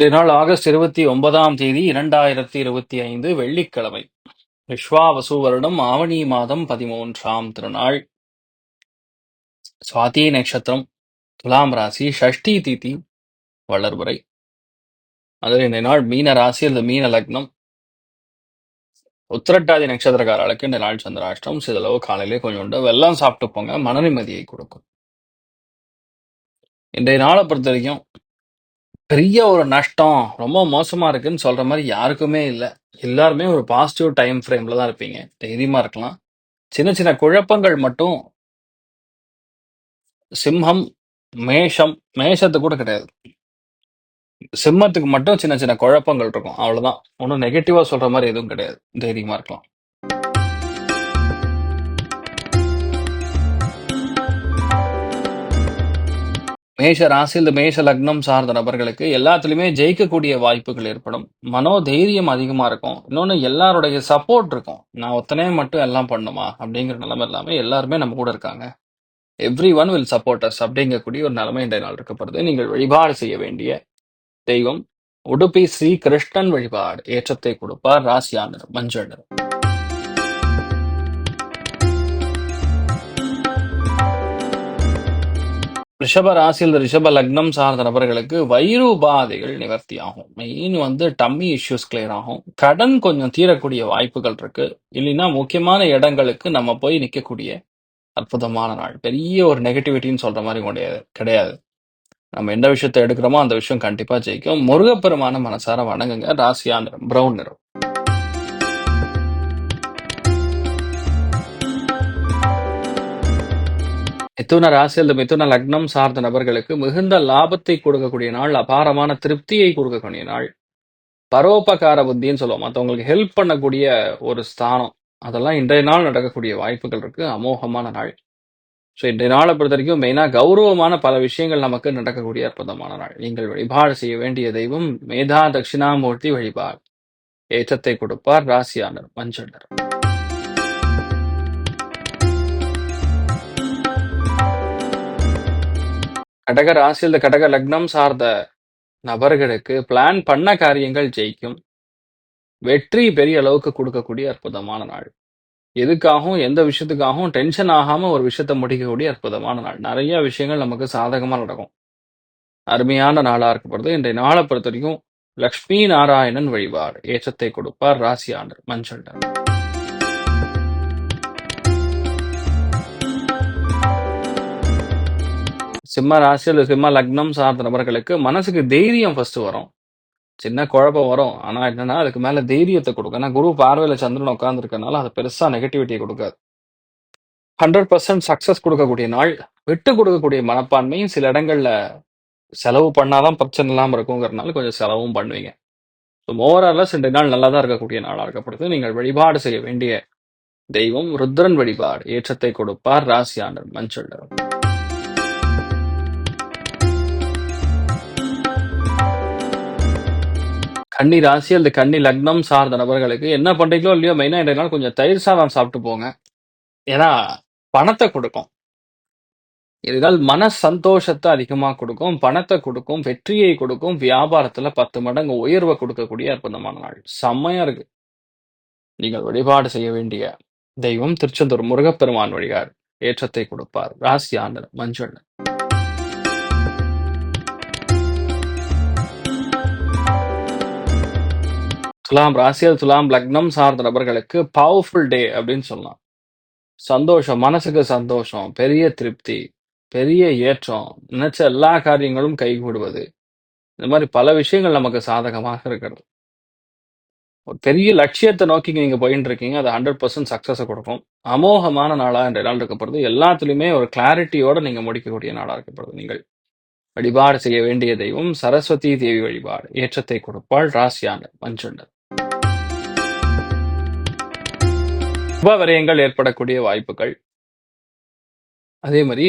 இன்றைய நாள் ஆகஸ்ட் இருபத்தி ஒன்பதாம் தேதி இரண்டாயிரத்தி இருபத்தி ஐந்து வெள்ளிக்கிழமை. விஸ்வாவசு வருடம் ஆவணி மாதம் பதிமூன்றாம் திருநாள். சுவாதி நட்சத்திரம் துலாம் ராசி ஷஷ்டி திதி வளர்வரை அதில் இந்த நாள் மீன ராசி அல்லது மீன லக்னம். உத்திரட்டாதி நட்சத்திரக்காரர்களுக்கு இந்த நாள் சந்திராஷ்டம் சிதளவு காலையிலே கொஞ்சோண்டு வெள்ளம் சாப்பிட்டு போங்க. மன நிம்மதியை கொடுக்கும். இன்றைய நாளை பொறுத்த வரைக்கும் பெரிய ஒரு நஷ்டம் ரொம்ப மோசமா இருக்குன்னு சொல்ற மாதிரி யாருக்குமே இல்லை. எல்லாருமே ஒரு பாசிட்டிவ் டைம் ஃப்ரேம்ல தான் இருப்பீங்க. தைரியமா இருக்கலாம். சின்ன சின்ன குழப்பங்கள் மட்டும் சிம்மம் மேஷம் மேஷத்துக்கு கூட கிடையாது. சிம்மத்துக்கு மட்டும் சின்ன சின்ன குழப்பங்கள் இருக்கும். அவ்வளவுதான். ஒன்றும் நெகட்டிவா சொல்ற மாதிரி எதுவும் கிடையாது. தைரியமா இருக்கலாம். மேஷ ராசி இந்த மேஷ லக்னம் சார்ந்த நபர்களுக்கு எல்லாத்துலேயுமே ஜெயிக்கக்கூடிய வாய்ப்புகள் ஏற்படும். மனோ தைரியம் இருக்கும். இன்னொன்று எல்லாருடைய சப்போர்ட் இருக்கும். நான் ஒத்தனே மட்டும் எல்லாம் பண்ணுமா? அப்படிங்கிற நிலைமை எல்லாமே எல்லாருமே நம்ம கூட இருக்காங்க. Every one will support us அப்படிங்கக்கூடிய ஒரு நிலைமை இந்த நாள் இருக்கப்படுது நீங்கள் வழிபாடு செய்ய வேண்டிய தெய்வம் உடுப்பி ஸ்ரீ கிருஷ்ணன் வழிபாடு ஏற்றத்தை கொடுப்பார். ராசியான மஞ்சள் ரிஷப ராசியில் ரிஷப லக்னம் சார்ந்த நபர்களுக்கு வயிறு உபாதைகள் நிவர்த்தி ஆகும் மெயின் வந்து டம்மி இஷ்யூஸ் கிளியர் ஆகும். கடன் கொஞ்சம் தீரக்கூடிய வாய்ப்புகள் இருக்கு. இல்லைன்னா முக்கியமான இடங்களுக்கு நம்ம போய் நிற்கக்கூடிய அற்புதமான நாள். பெரிய ஒரு நெகட்டிவிட்டின்னு சொல்ற மாதிரி கிடையாது கிடையாது. நம்ம எந்த விஷயத்தை எடுக்கிறோமோ அந்த விஷயம் கண்டிப்பா ஜெயிக்கும். முருகப்பெருமான மனசார வணங்குங்க. ராசியா நிறம். பிரவுன் நிறம். மிதுன ராசி அல்லது மிதுன லக்னம் சார்ந்த நபர்களுக்கு மிகுந்த லாபத்தை கொடுக்கக்கூடிய நாள் அபாரமான திருப்தியை கொடுக்கக்கூடிய நாள். பரோபகார புத்தின்னு சொல்லுவோம். மற்றவங்களுக்கு ஹெல்ப் பண்ணக்கூடிய ஒரு ஸ்தானம். அதெல்லாம் இன்றைய நாள் நடக்கக்கூடிய வாய்ப்புகள் இருக்கு. அமோகமான நாள். ஸோ இன்றைய நாளை பொறுத்த வரைக்கும் மெயினாக கௌரவமான பல விஷயங்கள் நமக்கு நடக்கக்கூடிய அற்புதமான நாள். நீங்கள் வழிபாடு செய்ய வேண்டிய தெய்வம் மேதா தட்சிணாமூர்த்தி வழிபாடு. ஏற்றத்தை கொடுப்பார் ராசியானர் மஞ்சள் நிறம். கடக ராசி கடக லக்னம் சார்ந்த நபர்களுக்கு பிளான் பண்ண காரியங்கள் ஜெயிக்கும். வெற்றி பெரிய அளவுக்கு கொடுக்கக்கூடிய அற்புதமான நாள். எதுக்காகவும் எந்த விஷயத்துக்காகவும் டென்ஷன் ஆகாம ஒரு விஷயத்த முடிக்கக்கூடிய அற்புதமான நாள். நிறைய விஷயங்கள் நமக்கு சாதகமா நடக்கும். அருமையான நாளா இருக்கப்படுது. இன்றைய நாளை பொறுத்த வரைக்கும் லக்ஷ்மி நாராயணன் வழிபாடு. ஏற்றத்தை கொடுப்பார் ராசியாண்டர் மஞ்சள் சிம்ம ராசி சிம்ம லக்னம் சார்ந்த நபர்களுக்கு மனசுக்கு தைரியம் ஃபர்ஸ்ட் வரும். சின்ன குழப்பம் வரும். ஆனா என்னன்னா அதுக்கு மேல தைரியத்தை கொடுக்கும். ஏன்னா குரு பார்வையில சந்திரன் உட்காந்துருக்கனால அது பெருசா நெகட்டிவிட்டியை கொடுக்காது. ஹண்ட்ரட் பர்சன்ட் சக்சஸ் கொடுக்கக்கூடிய நாள் விட்டு கொடுக்கக்கூடிய மனப்பான்மையும் சில இடங்கள்ல செலவு பண்ணாதான் பிரச்சனை இல்லாமல் இருக்குங்கிறதுனால கொஞ்சம் செலவும் பண்ணுவீங்க. ஸோ ஓவராலஸ் ரெண்டு நாள் நல்லா தான் இருக்கக்கூடிய நாளாக இருக்கப்படுது. நீங்கள் வழிபாடு செய்ய வேண்டிய தெய்வம் ருத்ரன் வழிபாடு. ஏற்றத்தை கொடுப்பார் ராசியாண்டர் மஞ்சள் நிறம். கன்னி ராசி அல்லது கன்னி லக்னம் சார்ந்த நபர்களுக்கு என்ன பண்றீங்களோ இல்லையோ மெயினா இன்றைய நாள் கொஞ்சம் தயிர் சாதம் சாப்பிட்டு போங்க. ஏன்னா பணத்தை கொடுக்கும். இதனால் மன சந்தோஷத்தை அதிகமா கொடுக்கும் பணத்தை கொடுக்கும் வெற்றியை கொடுக்கும் வியாபாரத்துல பத்து மடங்கு உயர்வை கொடுக்கக்கூடிய அற்புதமான நாள். செம்மையா இருக்கு. நீங்கள் வழிபாடு செய்ய வேண்டிய தெய்வம் திருச்செந்தூர் முருகப்பெருமான் வழிகார். ஏற்றத்தை கொடுப்பார். ராசி ஆண்டர் மஞ்சள். துலாம் ராசியல் துலாம் லக்னம் சார்ந்த நபர்களுக்கு பவர்ஃபுல் டே அப்படின்னு சொல்லலாம். சந்தோஷம் மனசுக்கு சந்தோஷம் பெரிய திருப்தி பெரிய ஏற்றம் நினைச்ச எல்லா காரியங்களும் கைகூடுவது. இந்த மாதிரி பல விஷயங்கள் நமக்கு சாதகமாக இருக்கிறது. ஒரு பெரிய லட்சியத்தை நோக்கி நீங்க போயிட்டு இருக்கீங்க அது ஹண்ட்ரட் பர்சன்ட் சக்சஸை கொடுக்கும். அமோகமான நாளா இந்த நாள் இருக்கப்படுது எல்லாத்துலயுமே ஒரு கிளாரிட்டியோட நீங்க முடிக்கக்கூடிய நாளா இருக்கப்படுது நீங்கள். வழிபாடு செய்ய வேண்டிய தெய்வம் சரஸ்வதி தேவி வழிபாடு ஏற்றத்தை கொடுப்பாள் ராசியான மஞ்சண்டர் சுப ஏற்படக்கூடிய வாய்ப்புகள். அதே மாதிரி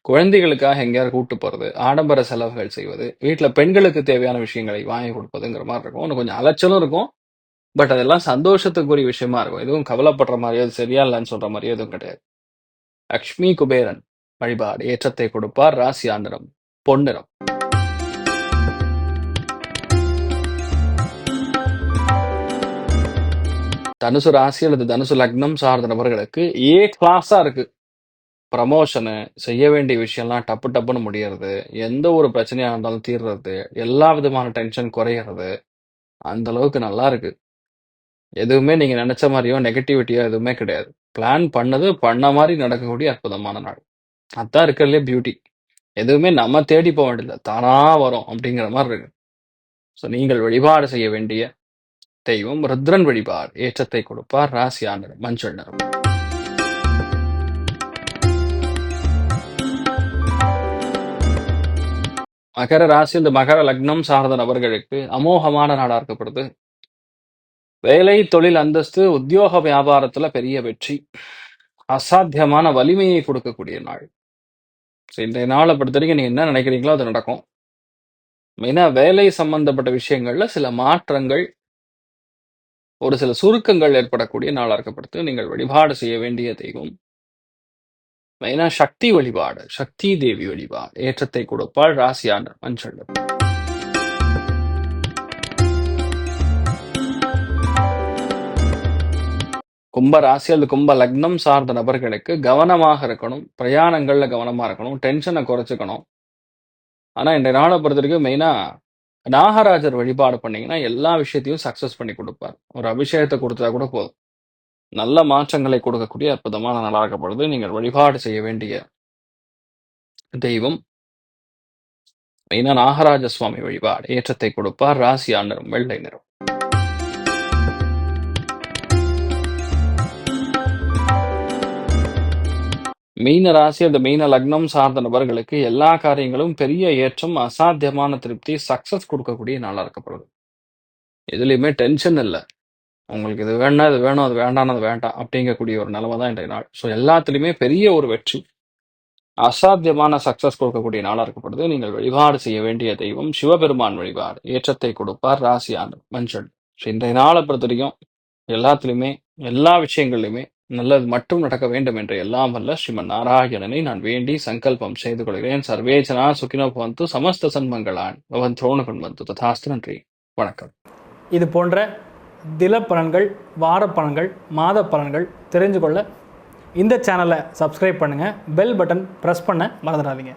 குழந்தைகளுக்காக எங்கேயாவது கூட்டு போறது ஆடம்பர செலவுகள் செய்வது வீட்டில் பெண்களுக்கு தேவையான விஷயங்களை வாங்கி கொடுப்பதுங்கிற மாதிரி இருக்கும். இன்னும் கொஞ்சம் அலைச்சலும் இருக்கும். பட் அதெல்லாம் சந்தோஷத்துக்குரிய விஷயமா இருக்கும். எதுவும் கவலைப்படுற மாதிரியோ அது சரியா இல்லைன்னு சொல்ற மாதிரியோ எதுவும் கிடையாது. லக்ஷ்மி குபேரன் வழிபாடு ஏற்றத்தை கொடுப்பார். ராசி ஆண்டனம் பொன்னிறம். தனுசு ராசி அல்லது தனுசு லக்னம் சார்ந்த நபர்களுக்கு ஏ கிளாஸா இருக்கு. ப்ரமோஷனு செய்ய வேண்டிய விஷயம்லாம் டப்பு டப்புன்னு முடியறது எந்த ஒரு பிரச்சனையா இருந்தாலும் தீர்றது எல்லா விதமான டென்ஷன் குறையிறது அந்த அளவுக்கு நல்லா இருக்கு. எதுவுமே நீங்க நினைச்ச மாதிரியோ நெகட்டிவிட்டியோ எதுவுமே கிடையாது. பிளான் பண்ணது பண்ண மாதிரி நடக்கக்கூடிய அற்புதமான நாள். அதான் இருக்கிறதுலே பியூட்டி எதுவுமே நம்ம தேடி போக வேண்டியதில்லை. தானா வரும் அப்படிங்கிற மாதிரி இருக்கு. ஸோ நீங்கள் வழிபாடு செய்ய வேண்டிய தெய்வம் ருத்ரன் வழிபார் ஏற்றத்தை கொடுப்பார் ராசி மஞ்சள் நிறம். மகர ராசி இந்த மகர லக்னம் சார்ந்த நபர்களுக்கு அமோகமான நாடா இருக்கப்படுது. வேலை தொழில் அந்தஸ்து உத்தியோக வியாபாரத்துல பெரிய வெற்றி. அசாத்தியமான வலிமையை கொடுக்கக்கூடிய நாள். So, இன்றைய நாளை பொறுத்த வரைக்கும் நீங்க என்ன நினைக்கிறீங்களோ அது நடக்கும். மெயினா வேலை சம்பந்தப்பட்ட விஷயங்கள்ல சில மாற்றங்கள் ஒரு சில சுருக்கங்கள் ஏற்படக்கூடிய நாளா நீங்கள் வழிபாடு செய்ய வேண்டிய தெய்வம். மெயினா சக்தி வழிபாடு சக்தி தேவி வழிபாடு ஏற்றத்தை கொடுப்பாள் ராசியான மஞ்சள் கும்ப ராசி அல்லது கும்ப லக்னம் சார்ந்த நபர்களுக்கு கவனமாக இருக்கணும். பிரயாணங்கள்ல கவனமா இருக்கணும். டென்ஷனை குறைச்சிக்கணும். ஆனா இந்த நாளை பொறுத்த வரைக்கும் மெயினா நாகராஜர் வழிபாடு பண்ணீங்கன்னா எல்லா விஷயத்தையும் சக்சஸ் பண்ணி கொடுப்பார். ஒரு அபிஷேகத்தை கொடுத்தா கூட போதும். நல்ல மாற்றங்களை கொடுக்கக்கூடிய அற்புதமான நடக்கப்படுது நீங்கள் வழிபாடு செய்ய வேண்டிய தெய்வம். மெயினா நாகராஜ சுவாமி வழிபாடு. ஏற்றத்தை கொடுப்பார். ராசி ஆண்டரும் வெள்ளை நிறம். மீன ராசி அந்த மீன லக்னம் சார்ந்த நபர்களுக்கு எல்லா காரியங்களும் பெரிய ஏற்றம் அசாத்தியமான திருப்தி சக்சஸ் கொடுக்கக்கூடிய நாளாக இருக்கப்படுது. எதுலேயுமே டென்ஷன் இல்லை. உங்களுக்கு இது வேணா இது வேணும் அது வேண்டாம் அது வேண்டாம் அப்படிங்கக்கூடிய ஒரு நிலைமை தான் இன்றைய நாள். ஸோ எல்லாத்துலேயுமே பெரிய ஒரு வெற்றி அசாத்தியமான சக்சஸ் கொடுக்கக்கூடிய நாளாக இருக்கப்படுது. நீங்கள் வழிபாடு செய்ய வேண்டிய தெய்வம் சிவபெருமான் வழிபாடு ஏற்றத்தை கொடுப்பார் ராசி ஆண்டு மஞ்சள். ஸோ இன்றைய நாளை பொறுத்த வரைக்கும் எல்லாத்துலேயுமே எல்லா விஷயங்கள்லையுமே நல்லது மட்டும் நடக்க வேண்டும் என்ற எல்லாம் வல்ல ஸ்ரீமன் நாராயணனை நான் வேண்டி சங்கல்பம் செய்து கொள்கிறேன். சர்வேஜனா சுகினோ பவந்து சமஸ்த சன்மங்களான். அவன் துரோணகன் வந்து ததாஸ்து நன்றி. வணக்கம். இது போன்ற தில பலன்கள் வார பலன்கள் மாத பலன்கள் தெரிஞ்சு கொள்ள இந்த சேனலை சப்ஸ்கிரைப் பண்ணுங்கள் பெல் பட்டன் ப்ரெஸ் பண்ண மறந்துடாதீங்க.